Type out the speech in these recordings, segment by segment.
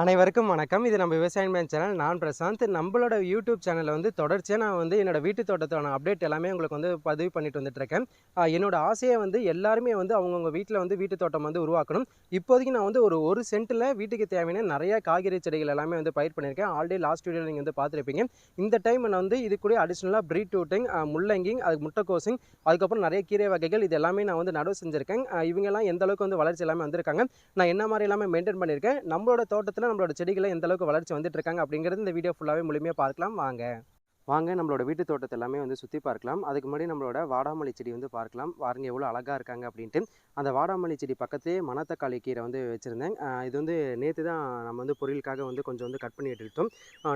அனைவருக்கும் வணக்கம். இது நம்ம விவசாயம் மேன் சேனல். நான் பிரசாந்த். நம்மளோட யூடியூப் சேனலில் வந்து தொடர்ச்சியாக நான் வந்து என்னோடய வீட்டு தோட்டத்தோட அப்டேட் எல்லாமே உங்களுக்கு வந்து பதிவு பண்ணிட்டு வந்துட்டுருக்கேன் என்னோடய ஆசையை வந்து எல்லாருமே வந்து அவங்கவுங்க வீட்டில் வந்து வீட்டு தோட்டம் வந்து உருவாக்கணும். இப்போதைக்கு நான் வந்து ஒரு ஒரு சென்ட்டில் வீட்டுக்கு தேவையான நிறைய காய்கறி செடிகள் எல்லாமே வந்து பயிர் பண்ணியிருக்கேன். ஆல்ரெடி லாஸ்ட் வீடியோ நீங்கள் வந்து பார்த்துருப்பீங்க. இந்த டைம் நான் வந்து இது கூட அடிஷ்னலாக ப்ரீட் டூட்டிங் முள்ளங்கிங் அது முட்டைக்கோசிங் அதுக்கப்புறம் நிறைய கீரை வகைகள் இது எல்லாமே நான் வந்து நடவு செஞ்சுருக்கேன். இவங்கெல்லாம் எந்த அளவுக்கு வந்து வளர்ச்சி எல்லாமே வந்திருக்காங்க. நான் என்ன மாதிரி எல்லாமே மெயின்டைன் பண்ணியிருக்கேன். நம்மளோட தோட்டத்தில் நம்மளோட செடிகளை எந்த அளவுக்கு வளர்ச்சி வந்துட்டு இருக்காங்க அப்படிங்கிறது இந்த வீடியோ ஃபுல்லாகவே முழுமையாக பார்க்கலாம். வாங்க. வாங்க நம்மளோட வீட்டு தோட்டத்தை எல்லாமே வந்து சுற்றி பார்க்கலாம். அதுக்கு முன்னாடி நம்மளோட வாடாமல்லி செடி வந்து பார்க்கலாம். பாருங்க எவ்வளோ அழகாக இருக்காங்க அப்படின்ட்டு. அந்த வாடாமல்லி செடி பக்கத்துலேயே மணத்தக்காளி கீரை வந்து வச்சுருந்தேன். இது வந்து நேற்று தான் நம்ம வந்து பொரியலுக்காக வந்து கொஞ்சம் வந்து கட் பண்ணி எடுத்துட்டோம்.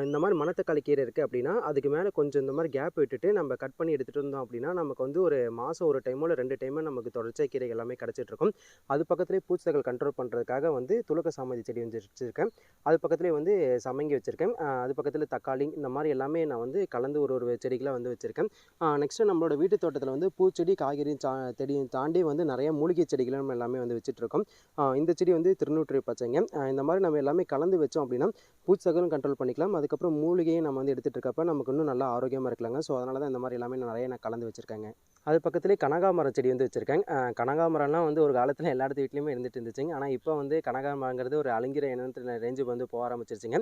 இந்த மாதிரி மணத்தக்காளி கீரை இருக்குது அப்படின்னா அதுக்கு மேலே கொஞ்சம் இந்த மாதிரி கேப் விட்டுட்டு நம்ம கட் பண்ணி எடுத்துகிட்டு இருந்தோம் அப்படின்னா நமக்கு வந்து ஒரு மாதம் ஒரு டைமோ இல்லை ரெண்டு டைமோ நமக்கு தொடர்ச்சியாக கீரை எல்லாமே கிடச்சிட்டு இருக்கும். அது பக்கத்துலேயே பூச்சிகள் கண்ட்ரோல் பண்ணுறதுக்காக வந்து துளக்க சாமதி செடி வந்து வச்சுருக்கேன். அது பக்கத்துலேயே வந்து சமங்கி வச்சுருக்கேன். அது பக்கத்தில் தக்காளி இந்த மாதிரி எல்லாமே நான் வந்து கலந்து ஒரு ஒரு செடிகளாக வந்து வச்சுருக்கேன். நெக்ஸ்ட்டு நம்மளோட வீட்டு தோட்டத்தில் வந்து பூச்செடி காய்கறி சா செடியும் தாண்டி வந்து நிறைய மூலிகை செடிகளும் நம்ம எல்லாமே வந்து வச்சுட்ருக்கோம் இந்த செடி வந்து திருநூற்றி பச்சைங்க. இந்த மாதிரி நம்ம எல்லாமே கலந்து வச்சோம் அப்படின்னா பூச்சகலும் கண்ட்ரோல் பண்ணிக்கலாம். அதுக்கப்புறம் மூலிகையும் நம்ம வந்து எடுத்துகிட்டு இருக்கப்ப நமக்கு இன்னும் நல்லா ஆரோக்கியமாக இருக்கலாங்க. ஸோ அதனால தான் இந்த மாதிரி எல்லாமே நிறைய நான் கலந்து வச்சுருக்கேங்க. அது பக்கத்துலேயே கனகாமரம் செடி வந்து வச்சுருக்கேன். கனகாமரம்லாம் வந்து ஒரு காலத்தில் எல்லா இடத்து வீட்லேயுமே இருந்துட்டு இருந்துச்சுங்க. ஆனால் இப்போ வந்து கனகாமரங்கிறது ஒரு அழுங்கிற இனத்தில் ரேஞ்சுக்கு வந்து போக ஆரம்பிச்சிருச்சுங்க.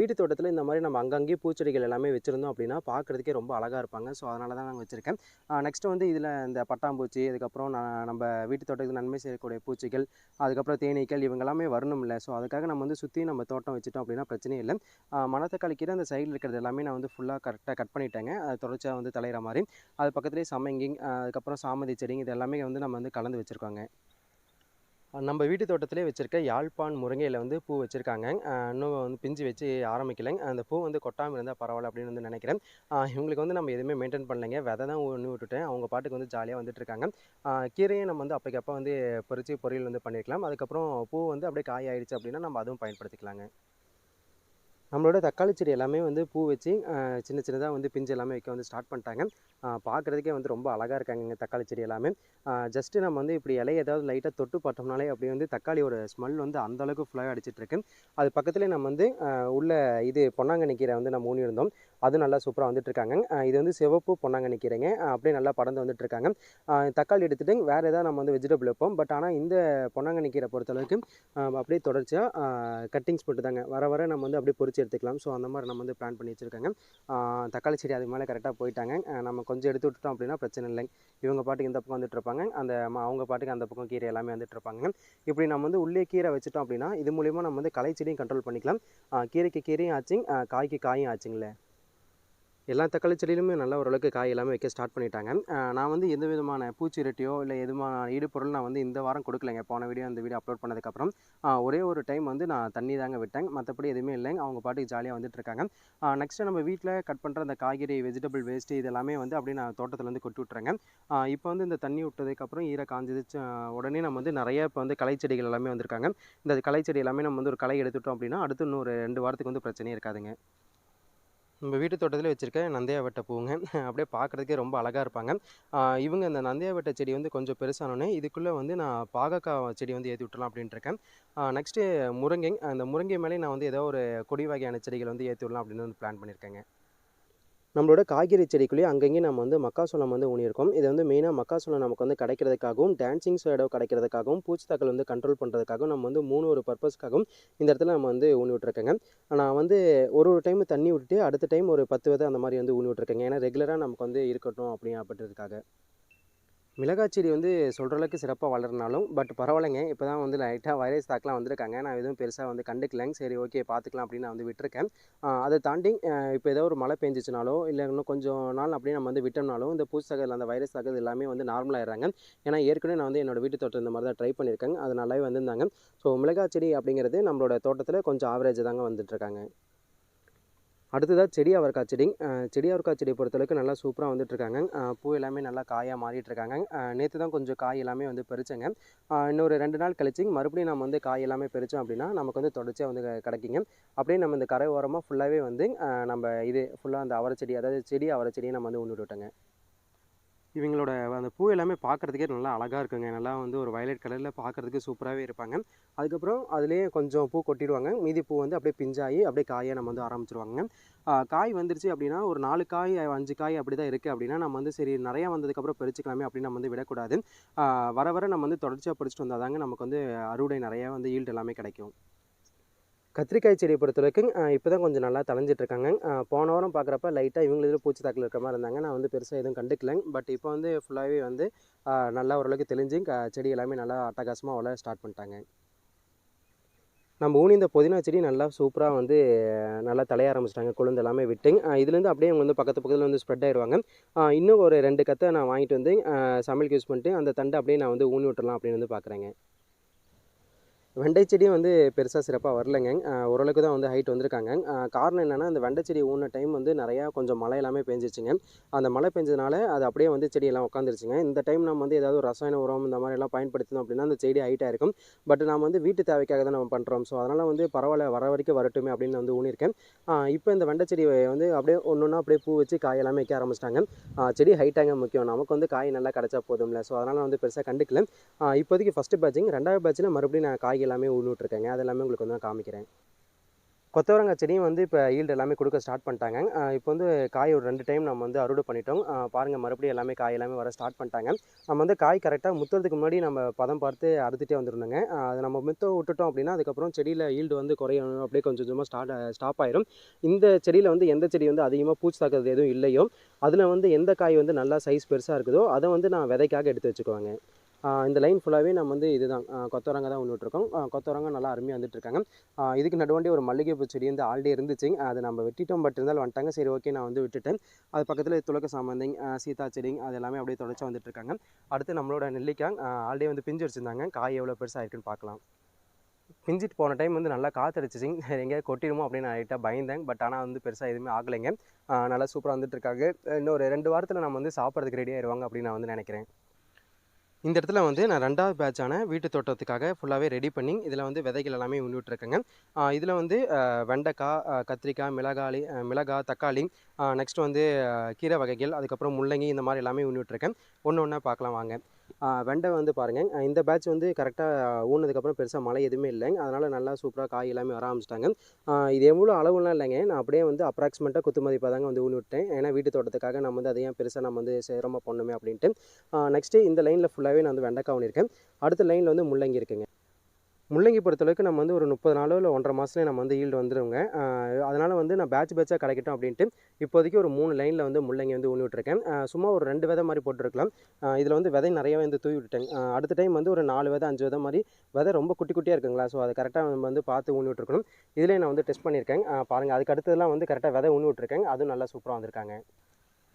வீட்டு தோட்டத்தில் இந்த மாதிரி நம்ம அங்கங்கேயே பூச்செடிகள் எல்லாமே வச்சுருந்தோம் அப்படின்னா அப்படின்னா பார்க்குறதுக்கே ரொம்ப அழகாக இருப்பாங்க. ஸோ அதனால தான் நாங்கள் வச்சுருக்கேன். நெக்ஸ்ட் வந்து இதில் இந்த பட்டாம்பூச்சி அதுக்கப்புறம் நான் நம்ம வீட்டு தோட்டத்துக்கு நன்மை செய்யக்கூடிய பூச்சிகள் அதுக்கப்புறம் தேனீக்கள் இவங்க எல்லாமே வரணும் இல்லை. ஸோ அதுக்காக நம்ம வந்து சுற்றி நம்ம தோட்டம் வச்சுட்டோம் அப்படின்னா பிரச்சனையே இல்லை. ஆஹ் மணத்தக்காளி கீரை அந்த சைடில் இருக்கிறது எல்லாமே நான் வந்து ஃபுல்லாக கரெக்டாக கட் பண்ணிட்டேங்க. அது தொடர்ச்சியாக வந்து தலையிற மாதிரி. அது பக்கத்துலேயே சமங்கிங் அதுக்கப்புறம் சாமந்தி செடிங்க இது எல்லாமே வந்து நம்ம வந்து கலந்து வச்சுருக்கோங்க. நம்ம வீட்டு தோட்டத்திலே வச்சுருக்க யாழ்ப்பாண் முருங்கையில் வந்து பூ வச்சுருக்காங்க. இன்னும் வந்து பிஞ்சு வச்சு ஆரம்பிக்கலைங்க அந்த பூ வந்து கொட்டாமல் இருந்தால் பரவாயில்ல அப்படின்னு வந்து நினைக்கிறேன். இவங்களுக்கு வந்து நம்ம எதுவுமே மெயின்டைன் பண்ணலைங்க. விதை தான் ஒன்று விட்டுட்டேன். அவங்க பாட்டுக்கு வந்து ஜாலியாக வந்துட்டுருக்காங்க கீரையும் நம்ம வந்து அப்போக்கப்போ வந்து பொறிச்சு பொரியல் வந்து பண்ணியிருக்கலாம் அதுக்கப்புறம் பூ வந்து அப்படியே காயாயிடுச்சு அப்படின்னா நம்ம அதுவும் பயன்படுத்திக்கலாங்க. நம்மளோட தக்காளி செடி எல்லாமே வந்து பூ வச்சு சின்ன சின்னதாக வந்து பிஞ்சு எல்லாமே வைக்க வந்து ஸ்டார்ட் பண்ணிட்டாங்க. பார்க்குறதுக்கே வந்து ரொம்ப அழகாக இருக்காங்க இங்கே தக்காளி செடி எல்லாமே. ஜஸ்ட்டு நம்ம வந்து இப்படி இலையை ஏதாவது லைட்டாக தொட்டு பார்த்தோம்னாலே அப்படி வந்து தக்காளியோட ஸ்மெல் வந்து அந்த அளவுக்கு ஃபுல்லாக அடிச்சிட்ருக்கு அது பக்கத்துலேயே நம்ம வந்து உள்ள இது பொன்னாங்கண்ணி கீரை வந்து நம்ம ஊனி இருந்தோம் அது நல்லா சூப்பராக வந்துட்டுருக்காங்க இது வந்து சிவப்பு பொன்னாங்கண்ணி கீரைங்க. அப்படியே நல்லா படந்து வந்துட்டுருக்காங்க தக்காளி எடுத்துகிட்டு வேறு ஏதாவது நம்ம வந்து வெஜிடபிள் வைப்போம். பட் ஆனால் இந்த பொன்னாங்கண்ணி கீரை பொறுத்தளவுக்கு அப்படியே தொடர்ச்சியாக கட்டிங்ஸ் போட்டு தாங்க வர வர நம்ம வந்து அப்படியே பொரிச்சு எடுத்துக்கலாம். ஸோ அந்த மாதிரி நம்ம வந்து பிளான் பண்ணி வச்சுருக்காங்க. தக்காளி செடி அதுக்கு மேலே கரெக்டாக போயிட்டாங்க. நம்ம கொஞ்சம் எடுத்து விட்டுட்டோம் அப்படின்னா பிரச்சனை இல்லை இவங்க பாட்டுக்கு இந்த பக்கம் வந்துட்டு இருப்பாங்க. அந்த அவங்க பாட்டுக்கு அந்த பக்கம் கீரை எல்லாமே வந்துட்டு இருப்பாங்க. இப்படி நம்ம வந்து உள்ளே கீரை வச்சுட்டோம் அப்படின்னா இது மூலிமா நம்ம வந்து களை செடியும் கண்ட்ரோல் பண்ணிக்கலாம் கீரைக்கு கீரையும் ஆச்சுங்க. காய்க்கு காயும் ஆச்சுங்களே. எல்லா தக்காளி செடியிலுமே நல்ல ஓரளவுக்கு காய் எல்லாமே வைக்க ஸ்டார்ட் பண்ணிட்டாங்க. நான் வந்து எந்த விதமான பூச்சி ரெட்டியோ இல்லை எதுமான ஈடுபொருள் நான் வந்து இந்த வாரம் கொடுக்கலைங்க. போன வீடியோ அந்த வீடியோ அப்லோட் பண்ணதுக்கப்புறம். ஒரே ஒரு டைம் வந்து நான் தண்ணி தாங்க விட்டேன். மற்றபடி எதுவுமே இல்லைங்க. அவங்க பாட்டுக்கு ஜாலியாக வந்துட்டு இருக்காங்க. நெக்ஸ்ட்டு நம்ம வீட்டில் கட் பண்ணுற அந்த காய்கறி வெஜிடபிள் வேஸ்ட்டு இது எல்லாமே வந்து அப்படியே நான் தோட்டத்துலேருந்து கொட்டி விட்டுறேங்க. இப்போ வந்து இந்த தண்ணி விட்டதுக்கப்புறம் ஈர காஞ்சது உடனே நம்ம வந்து நிறைய இப்போ வந்து களை செடிகள் எல்லாமே வந்திருக்காங்க. இந்த களை செடி எல்லாமே நம்ம வந்து ஒரு களை எடுத்துட்டோம் அப்படின்னா அடுத்து இன்னும் ஒரு ரெண்டு வாரத்துக்கு வந்து பிரச்சனையே இருக்காதுங்க. நம்ம வீட்டு தோட்டத்தில் வச்சுருக்க நந்தையாவட்டை பூங்க அப்படியே பார்க்குறதுக்கே ரொம்ப அழகாக இருப்பாங்க. இவங்க இந்த நந்தையாவட்டை செடி வந்து கொஞ்சம் பெருசானோடனே இதுக்குள்ளே வந்து நான் பாகக்காய் செடி வந்து ஏற்றி விட்டுலாம் அப்படின்ட்டு இருக்கேன். நெக்ஸ்ட்டு முருங்கை அந்த முருங்கை மேலே நான் வந்து ஏதோ ஒரு கொடி வகையான செடிகள் வந்து ஏற்றி விடலாம் அப்படின்னு வந்து பிளான் பண்ணியிருக்கேங்க நம்மளோட காய்கறி செடிக்குள்ளேயே அங்கங்கேயும் நம்ம வந்து மக்காசோளம் வந்து ஊனியிருக்கோம். இது வந்து மெயினாக மக்காசோளம் நமக்கு வந்து கிடைக்கிறதுக்காகவும் டான்சிங் ஷேடோ கிடைக்கிறதுக்காகவும் பூச்சித்தாக்கள் வந்து கண்ட்ரோல் பண்ணுறதுக்காகவும் நம்ம வந்து மூணு ஒரு பர்பஸ்க்காகவும் இந்த இடத்துல நம்ம வந்து ஊனி விட்ருக்கேங்க நான் வந்து ஒரு ஒரு டைம் தண்ணி விட்டுட்டு அடுத்த டைம் ஒரு பத்து விதை அந்த மாதிரி வந்து ஊனி விட்ருக்கேங்க ஏன்னா ரெகுலராக நமக்கு வந்து இருக்கட்டும் அப்படின்றதுக்காக மிளகாய் செடி வந்து சொல்கிற அளவுக்கு சிறப்பாக வளரனாலும் பட் பரவாயில்லைங்க. இப்போ தான் வந்து லைட்டாக வைரஸ் தாக்கலாம் வந்திருக்காங்க. நான் எதுவும் பெருசாக வந்து கண்டுக்கலங்க. சரி ஓகே பார்த்துக்கலாம் அப்படின்னு நான் வந்து விட்டுருக்கேன். அதை தாண்டி இப்போ ஏதோ ஒரு மழை பெஞ்சிச்சுனாலோ இல்லை இன்னும் கொஞ்சம் நாள் அப்படியே நம்ம வந்து விட்டோம்னாலும் இந்த பூச்சகல் அந்த வைரஸ் தாக்கல் எல்லாமே வந்து நார்மலாகிடுறாங்க ஏன்னா ஏற்கனவே நான் வந்து என்னோடய வீட்டு தோட்டம் இந்த மாதிரி தான் ட்ரை பண்ணியிருக்கேன் அது நல்லாவே வந்திருந்தாங்க. ஸோ மிளகாய் செடி அப்படிங்கிறது நம்மளோட தோட்டத்தில் கொஞ்சம் ஆவரேஜ் தாங்க வந்துட்டுருக்காங்க அடுத்ததாக செடி அவரைக்காய் செடி. செடி அவரைக்காய் செடியை பொறுத்தளவுக்கு நல்லா சூப்பராக வந்துட்டுருக்காங்க. பூ எல்லாமே நல்லா காயாக மாறிட்டுருக்காங்க. நேற்று தான் கொஞ்சம் காய் எல்லாமே வந்து பறிச்சேங்க. இன்னொரு ரெண்டு நாள் கழிச்சு மறுபடியும் நம்ம வந்து காய் எல்லாமே பறித்தோம் அப்படின்னா நமக்கு வந்து தொடர்ச்சியாக வந்து கிடைக்குங்க. அப்படியே நம்ம இந்த கரை ஓரமாக ஃபுல்லாகவே வந்து நம்ம இது ஃபுல்லாக அந்த அவரை செடி அதாவது செடி அவரை செடியை நம்ம வந்து உண்டு விட்டோங்க இவங்களோட அந்த பூ எல்லாமே பார்க்குறதுக்கே நல்லா அழகாக இருக்குங்க. நல்லா வந்து ஒரு வயலட் கலரில் பார்க்குறதுக்கு சூப்பராகவே இருப்பாங்க. அதுக்கப்புறம் அதுலேயே கொஞ்சம் பூ கொட்டிடுவாங்க. மீதி பூ வந்து அப்படியே பிஞ்சாகி அப்படியே காயை நம்ம வந்து ஆரம்பிச்சிருவாங்க. காய் வந்துருச்சு அப்படின்னா ஒரு நாலு காய் அஞ்சு காய் அப்படி தான் இருக்குது அப்படின்னா நம்ம வந்து சரி நிறையா வந்ததுக்கப்புறம் பறிச்சுக்கலாமே அப்படின்னு நம்ம வந்து விடக்கூடாது. வர வர நம்ம வந்து தொடர்ச்சியாக பறிச்சுட்டு வந்தால் தாங்க நமக்கு வந்து அறுவடை நிறையா வந்து ஈல்டு எல்லாமே கிடைக்கும். கத்திரிக்காய் செடியை பொறுத்த வரைக்கும் இப்போ தான் கொஞ்சம் நல்லா தளைஞ்சிட்டு இருக்காங்க போன வாரம் பார்க்குறப்ப லைட்டாக இவங்க இதில் பூச்சி தாக்கல் இருக்கிற மாதிரி இருந்தாங்க. நான் வந்து பெருசாக எதுவும் கண்டுக்கலங்க பட் இப்போ வந்து ஃபுல்லாகவே வந்து நல்லா ஓரளவுக்கு தெளிஞ்சு க- செடி எல்லாமே நல்லா அட்டகாசமாக வளர ஸ்டார்ட் பண்ணிட்டாங்க. நம்ம ஊனி இந்த புதினா செடி நல்லா சூப்பராக வந்து நல்லா தலைய ஆரம்பிச்சிட்டாங்க. குழந்தை எல்லாமே விட்டு இதுலேருந்து அப்படியே அவங்க வந்து பக்கத்து பக்கத்தில் வந்து ஸ்ப்ரெட் ஆயிடுவாங்க இன்னும் ஒரு ரெண்டு கத்தை நான் வாங்கிட்டு வந்து சமையலுக்கு யூஸ் பண்ணிட்டு அந்த தண்டை அப்படியே நான் வந்து ஊனி விட்டுறலாம் அப்படின்னு வந்து பார்க்குறேங்க வெண்டை செடியும் வந்து பெருசாக சிறப்பாக வரலைங்க. ஓரளவுக்கு தான் வந்து ஹைட் வந்திருக்காங்க. காரணம் என்னென்னா அந்த வெண்டை செடி ஊன டைம் வந்து நிறையா கொஞ்சம் மழை எல்லாமே பெஞ்சிச்சுங்க அந்த மழை பெஞ்சதுனால அது அப்படியே வந்து செடியெல்லாம் உட்காந்துருச்சுங்க இந்த டைம் நம்ம வந்து ஏதாவது ஒரு ரசாயன உரம் இந்த மாதிரி எல்லாம் பயன்படுத்தணும் அப்படின்னா அந்த செடி ஹைட்டாக இருக்கும். பட் நாம் வந்து வீட்டு தேவைக்காக தான் நம்ம பண்ணுறோம் ஸோ அதனால் வந்து பரவாயில்ல வர வரைக்கும் வரட்டுமே அப்படின்னு வந்து ஊனியிருக்கேன். இப்போ இந்த வெண்டை செடி வந்து அப்படியே ஒன்று ஒன்றா அப்படியே பூ வச்சு காய் எல்லாமே வைக்க ஆரம்பிச்சிட்டாங்க. செடி ஹைட்டாங்க முக்கியம். நமக்கு வந்து காய் நல்லா கிடச்சா போதும்ல. ஸோ அதனால் வந்து பெருசாக கண்டுக்கல. இப்போதைக்கு ஃபஸ்ட்டு பேட்சிங் ரெண்டாவது பேட்சில் மறுபடியும் நான் காய் எல்லாமே ஊனி விட்ருக்கேங்க அது எல்லாமே உங்களுக்கு வந்து நான் காமிக்கிறேன். கொத்தவரங்காய் செடியும் வந்து இப்போ ஈல்டு எல்லாமே கொடுக்க ஸ்டார்ட் பண்ணிட்டாங்க. இப்போ வந்து காய் ஒரு ரெண்டு டைம் நம்ம வந்து அறுவடை பண்ணிட்டோம். பாருங்கள் மறுபடியும் எல்லாமே காய் எல்லாமே வர ஸ்டார்ட் பண்ணிட்டாங்க. நம்ம வந்து காய் கரெக்டாக முத்துறதுக்கு முன்னாடி நம்ம பதம் பார்த்து அறுத்துட்டே வந்துருந்தோங்க. அது நம்ம முத்த விட்டுட்டோம் அப்படின்னா அதுக்கப்புறம் செடியில் ஈல்டு வந்து குறையணும். அப்படியே கொஞ்சம் கொஞ்சமாக ஸ்டார்ட் ஸ்டாப் ஆயிரும். இந்த செடியில் வந்து எந்த செடி வந்து அதிகமாக பூச்சி தாக்குறது எதுவும் இல்லையோ அதில் வந்து எந்த காய் வந்து நல்லா சைஸ் பெருசாக இருக்குதோ அதை வந்து நான் விதைக்காக எடுத்து வச்சுக்குவாங்க. இந்த லைன் ஃபுல்லாகவே நம்ம வந்து இதுதான் கொத்தவரங்க தான் விட்டுருக்கோம் கொத்தவரங்க நல்லா அருமையாக வந்துட்டுருக்காங்க. இதுக்கு நடுவாண்டி ஒரு மல்லிகைப்பூ செடி வந்து ஆல்ரெடி இருந்துச்சு. அதை நம்ம வெட்டிட்டோம். பட் இருந்தாலும் வந்துட்டாங்க. சரி ஓகே நான் வந்து விட்டுட்டேன். அது பக்கத்தில் துளக்க சாமந்திங் சீதா செடிங் அது எல்லாமே அப்படியே தொடச்சா வந்துட்டுருக்காங்க. அடுத்து நம்மளோட நெல்லிக்காய் ஆல்ரெடி வந்து பிஞ்சு வச்சுருந்தாங்க. காய் எவ்வளோ பெருசாக இருக்குன்னு பார்க்கலாம். பிஞ்சிட்டு போன டைம் வந்து நல்லா காத்தடிச்சிச்சு. எங்கேயாவது கொட்டிடுமோ அப்படின்னு நான் லைட்டாக பயந்தேன். பட் ஆனால் வந்து பெருசாக எதுவுமே ஆகலைங்க. நல்லா சூப்பராக வந்துட்டு இருக்காங்க இன்னொரு ரெண்டு வாரத்தில் நம்ம வந்து சாப்பிட்றதுக்கு ரெடி ஆயிடுவாங்க அப்படின்னு நான் வந்து நினைக்கிறேன். இந்த இடத்துல வந்து நான் ரெண்டாவது பேட்சான வீட்டு தோட்டத்துக்காக ஃபுல்லாகவே ரெடி பண்ணி இதில் வந்து விதைகள் எல்லாமே விட்டுருக்கேங்க. இதில் வந்து வெண்டைக்காய் கத்திரிக்காய் மிளகாளி மிளகாய் தக்காளி நெக்ஸ்ட் வந்து கீரை வகைகள் அதுக்கப்புறம் முள்ளங்கி இந்த மாதிரி எல்லாமே விட்டுருக்கேன். ஒன்று ஒன்றா பார்க்கலாம் வாங்க. வெண்டை வந்து பாருங்கள் இந்த பேட்ச் வந்து கரெக்டாக ஊனதுக்கப்புறம் பெருசாக மழை எதுவுமே இல்லைங்க. அதனால் நல்லா சூப்பராக காய் எல்லாமே வர ஆரம்பிச்சிட்டாங்க. இது எவ்வளோ அளவுலாம் இல்லைங்க. நான் அப்படியே வந்து அப்ராக்சிமேட்டாக குத்து மதிப்பாக தாங்க வந்து ஊனி விட்டேன் ஏன்னா வீட்டு தோட்டத்துக்காக நம்ம வந்து அதையும் பெருசாக நம்ம வந்து சிரமம் பண்ணுமே அப்படின்ட்டு. நெக்ஸ்ட்டு இந்த லைனில் ஃபுல்லாகவே நான் வந்து வெண்டைக்காய் ஊனியிருக்கேன். அடுத்த லைனில் வந்து முள்ளங்கி இருக்குங்க. முள்ளங்கி பொறுத்தளவுக்கு நம்ம வந்து ஒரு முப்பது நாளோ இல்லை ஒன்றரை மாதத்துலேயே நம்ம வந்து ஈல்டு வந்துடுவோங்க அதனால் வந்து நான் பேட்ச் பேட்சாக கிடைக்கட்டும் அப்படின்ட்டு இப்போதைக்கு ஒரு மூணு லைனில் வந்து முள்ளங்கி வந்து ஊனி விட்டுருக்கேன். சும்மா ஒரு ரெண்டு விதை மாதிரி போட்டுருக்கலாம். இதில் வந்து விதை நிறையவே வந்து தூவி விட்டுட்டேன். அடுத்த டைம் வந்து ஒரு நாலு விதை அஞ்சு விதை மாதிரி விதை ரொம்ப குட்டி குட்டியாக இருக்குங்களா? ஸோ அதை கரெக்டாக நம்ம வந்து பார்த்து ஊனி விட்டுருக்கணும். இதிலே நான் வந்து டெஸ்ட் பண்ணியிருக்கேன். பாருங்கள் அதுக்கு அடுத்ததெல்லாம் வந்து கரெக்டாக விதை ஊனி விட்டுருக்கேன். அதுவும் நல்லா சூப்பராக வந்திருக்காங்க.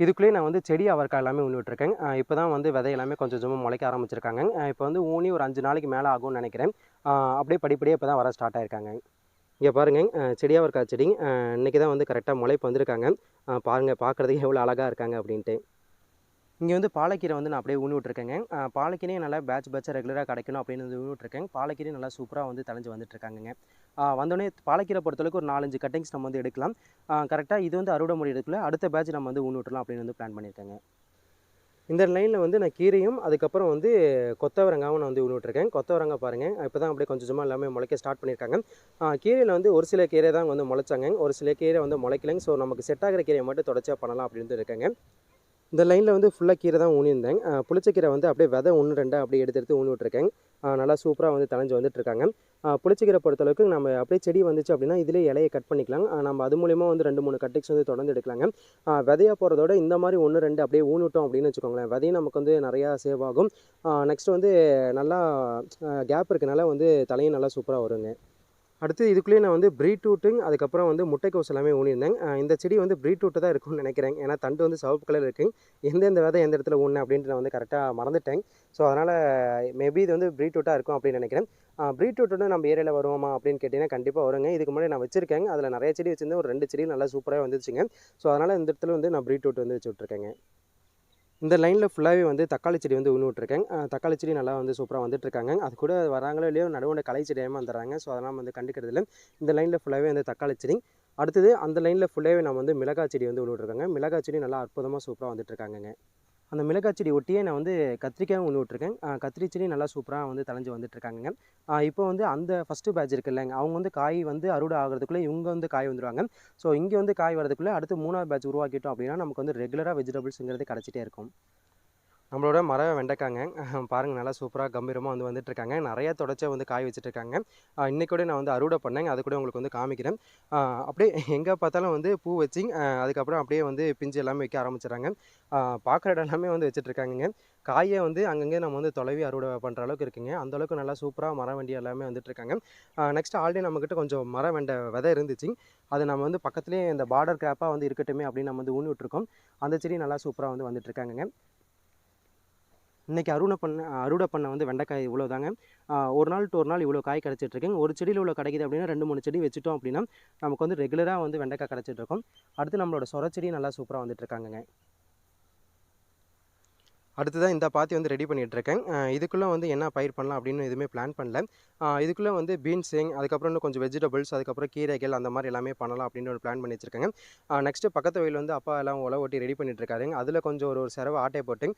இதுக்குள்ளேயே நான் வந்து செடி அவரைக்காய் எல்லாமே ஊனி விட்டுருக்கேன். இப்போ தான் வந்து விதை எல்லாமே கொஞ்சம் கொஞ்சமாக முளைக்க ஆரம்பிச்சிருக்காங்க. இப்போ வந்து ஊனி ஒரு அஞ்சு நாளைக்கு மேலே ஆகும்னு நினைக்கிறேன். அப்படியே படிப்படியே இப்போ தான் வர ஸ்டார்ட் ஆயிருக்காங்க. இங்கே பாருங்கள் செடி இருக்கா செடி இன்றைக்கி தான் வந்து கரெக்டாக முளைப்பு வந்திருக்காங்க. பாருங்கள் பார்க்குறதுக்கு எவ்வளோ அழகாக இருக்காங்க அப்படின்ட்டு. இங்கே வந்து பாலக்கீரை வந்து நான் அப்படியே ஊனி விட்ருக்கேங்க பாலக்கீரையும் நல்லா பேட்ச் பேட்சாக ரெகுலராக கிடைக்கணும் அப்படின்னு வந்து ஊனி விட்ருக்கேன் பாலக்கீரையும் நல்லா சூப்பராக வந்து தலைஞ்சு வந்துட்டுருக்காங்க வந்தோடனே பாலக்கீரை பொறுத்தளவுக்கு ஒரு நாலஞ்சு கட்டிங்ஸ் நம்ம வந்து எடுக்கலாம். கரெக்டாக இது வந்து அறுவடை முடியறதுக்குள்ள அடுத்த பேட்ச் நம்ம வந்து ஊனி விட்டுலாம் அப்படின்னு வந்து பிளான் பண்ணியிருக்கேங்க. இந்த லைனில் வந்து நான் கீரையும் அதுக்கப்புறம் வந்து கொத்தவரங்காவும் நான் வந்து ஊனி விட்ருக்கேன் கொத்தவரங்காய் பாருங்கள் இப்போ தான் அப்படியே கொஞ்சம் கொஞ்சமாக எல்லாமே முளைக்க ஸ்டார்ட் பண்ணியிருக்காங்க. கீரையில் வந்து ஒரு சில கீரை தான் வந்து முளைச்சாங்க. ஒரு சில கீரை வந்து முளைக்கலைங்க. ஸோ நமக்கு செட் ஆகிற கீரையை மட்டும் தொடர்ச்சியாக பண்ணலாம் அப்படின்னு இருக்காங்க. இந்த லைனில் வந்து ஃபுல்லாக கீரை தான் ஊனியிருந்தேன். புளிச்சக்கீரை வந்து அப்படியே விதை ஒன்று ரெண்டாக அப்படியே எடுத்து எடுத்து ஊனி விட்ருக்கேன் நல்லா சூப்பராக வந்து தலைஞ்சு வந்துட்டுருக்காங்க. புளிச்சக்கீரை பொறுத்தளவுக்கு நம்ம அப்படியே செடி வந்துச்சு அப்படின்னா இதிலே இலையை கட் பண்ணிக்கலாம். நம்ம அது மூலிமா வந்து ரெண்டு மூணு கட்டிக்ஸ் வந்து தொடர்ந்து எடுக்கலாங்க. விதையாக போகிறதோட இந்த மாதிரி ஒன்று ரெண்டு அப்படியே ஊனி விட்டோம் அப்படின்னு வச்சுக்கோங்களேன் விதையும் நமக்கு வந்து நிறையா சேவ் ஆகும். நெக்ஸ்ட் வந்து நல்லா கேப் இருக்கனால வந்து தலையும் நல்லா சூப்பராக வருங்க. அடுத்து இதுக்குள்ளேயே நான் வந்து ப்ரீட்ரூட்டுங் அதுக்கப்புறம் வந்து முட்டைக்கோஸ் எல்லாமே ஊனியிருந்தேன். இந்த செடி வந்து ப்ரீட்ரூட்டு தான் இருக்கும்னு நினைக்கிறேன். ஏன்னா தண்டு வந்து சவப்பு கலர் இருக்குங்க எந்தெந்த விதை எந்த இடத்துல ஊன்னு அப்படின்ட்டு நான் வந்து கரெக்டாக மறந்துட்டேன். ஸோ அதனால் மேபி இது வந்து ப்ரீட்ரூட்டாக இருக்கும் அப்படின்னு நினைக்கிறேன். ப்ரீட்ரூட் வந்து நம்ம ஏரியாவில் வருவோமா அப்படின்னு கேட்டிங்கன்னா கண்டிப்பாக வருங்க. இதுக்கு முன்னாடி நான் வச்சிருக்கேன். அதில் நிறைய செடி வச்சிருந்தேன். ஒரு ரெண்டு செடி நல்லா சூப்பராக வந்துச்சுங்க. ஸோ அதனால் இந்த இடத்துல வந்து நான் ப்ரீட்ரூட் வந்து வச்சு விட்ருக்கேங்க இந்த லைனில் ஃபுல்லாகவே வந்து தக்காளி செடி வந்து ஊனி விட்ருக்கேன் தக்காளி செடி நல்லா வந்து சூப்பராக வந்துட்டுருக்காங்க. அது கூட வராங்களோ இல்லையோ நடுவோட கலை செடியாமல் வந்துடுறாங்க. ஸோ அதெல்லாம் வந்து கண்டுக்கிறது இல்லை. இந்த லைனில் ஃபுல்லாகவே வந்து தக்காளி செடி. அடுத்தது அந்த லைனில் ஃபுல்லாகவே நம்ம வந்து மிளகாய் செடி வந்து விழுவிட்ருக்காங்க மிளகாய் செடி நல்லா அற்புதமாக சூப்பராக வந்துட்டுருக்காங்க அந்த மிளகாய் செடி ஒட்டியே நான் வந்து கத்திரிக்காயும் ஒன்று விட்ருக்கேன் கத்திரி செடி நல்லா சூப்பராக வந்து தலைஞ்சு வந்துட்டுருக்காங்க இப்போ வந்து அந்த ஃபஸ்ட்டு பேட்ச் இருக்குல்லங்க அவங்க வந்து காய் வந்து அறுவடை ஆகிறதுக்குள்ளே இவங்க வந்து காய் வந்துடுவாங்க ஸோ இங்கே வந்து காய் வரதுக்குள்ளே அடுத்து மூணாவது பேட்ச் உருவாக்கிட்டோம் அப்படின்னா நமக்கு வந்து ரெகுலராக வெஜிடபிள்ஸுங்கிறது கிடச்சிட்டே இருக்கும். நம்மளோட மர வெண்டைக்காங்க. பாருங்கள் நல்லா சூப்பராக கம்பீரமாக வந்து வந்துட்டுருக்காங்க. நிறைய தொடர்ச்சியாக வந்து காய் வச்சுட்ருக்காங்க இன்றைக்கூட நான் வந்து அறுவடை பண்ணேங்க அது கூட உங்களுக்கு வந்து காமிக்கிறேன். அப்படியே எங்கே பார்த்தாலும் வந்து பூ வச்சு அதுக்கப்புறம் அப்படியே வந்து பிஞ்சு எல்லாமே வைக்க ஆரம்பிச்சிடுறாங்க. பார்க்குற இடம் எல்லாமே வந்து வச்சுட்ருக்காங்க காயை வந்து அங்கங்கே நம்ம வந்து தொலைவி அறுவடை பண்ணுற அளவுக்கு இருக்குங்க. அந்த அளவுக்கு நல்லா சூப்பராக மர வண்டி எல்லாமே வந்துட்டுருக்காங்க. நெக்ஸ்ட் ஆல்ரெடி நம்மக்கிட்ட கொஞ்சம் மர வெண்டை விதை இருந்துச்சு. அது நம்ம வந்து பக்கத்துலேயே இந்த பார்டர் கிராப்பாக வந்து இருக்கட்டுமே அப்படின்னு நம்ம வந்து ஊனி விட்ருக்கோம் அந்த செடி நல்லா சூப்பராக வந்து வந்துட்டுருக்காங்க இன்றைக்கி அறுவடை பண்ண அறுவடை பண்ண வந்து வெண்டைக்காய் இவ்வளோ தாங்க ஒரு நாள் டு ஒரு நாள் இவ்வளோ காய் கிடச்சிட்ருக்குங்க ஒரு செடியில் இவ்வளோ கிடைக்குது அப்படின்னா ரெண்டு மூணு செடி வச்சுட்டோம் அப்படின்னா நமக்கு வந்து ரெகுலராக வந்து வெண்டைக்காய் கிடச்சிட்ருக்கோம் அடுத்து நம்மளோட சொரச்செடி நல்லா சூப்பராக வந்துட்டுருக்காங்கங்க அடுத்ததான் இந்த பாத்தி வந்து ரெடி பண்ணிகிட்ருக்கேன் இதுக்குள்ளே வந்து என்ன பயிர் பண்ணலாம் அப்படின்னு எதுவுமே பிளான் பண்ணல. இதுக்குள்ளே வந்து பீன்ஸுங் அதுக்கப்புறம் இன்னும் கொஞ்சம் வெஜிடபிள்ஸ் அதுக்கப்புறம் கீரைகள் அந்த மாதிரி எல்லாமே பண்ணலாம் அப்படின்னு ஒரு பிளான் பண்ணி வச்சுருக்காங்க நெக்ஸ்ட்டு பக்கத்து வயலில் வந்து அப்பா எல்லாம் உழவு ஓட்டி ரெடி பண்ணிட்டுருக்காருங்க அதில் கொஞ்சம் ஒரு ஒரு செலவு ஆட்டை போட்டு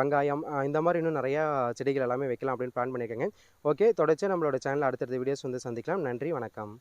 வெங்காயம் இந்த மாதிரி இன்னும் நிறையா செடிகள் எல்லாமே வைக்கலாம் அப்படின்னு பிளான் பண்ணியிருக்கேங்க ஓகே தொடர்ச்சி நம்மளோட சேனல் அடுத்தடுத்த வீடியோஸ் வந்து சந்திக்கலாம். நன்றி வணக்கம்.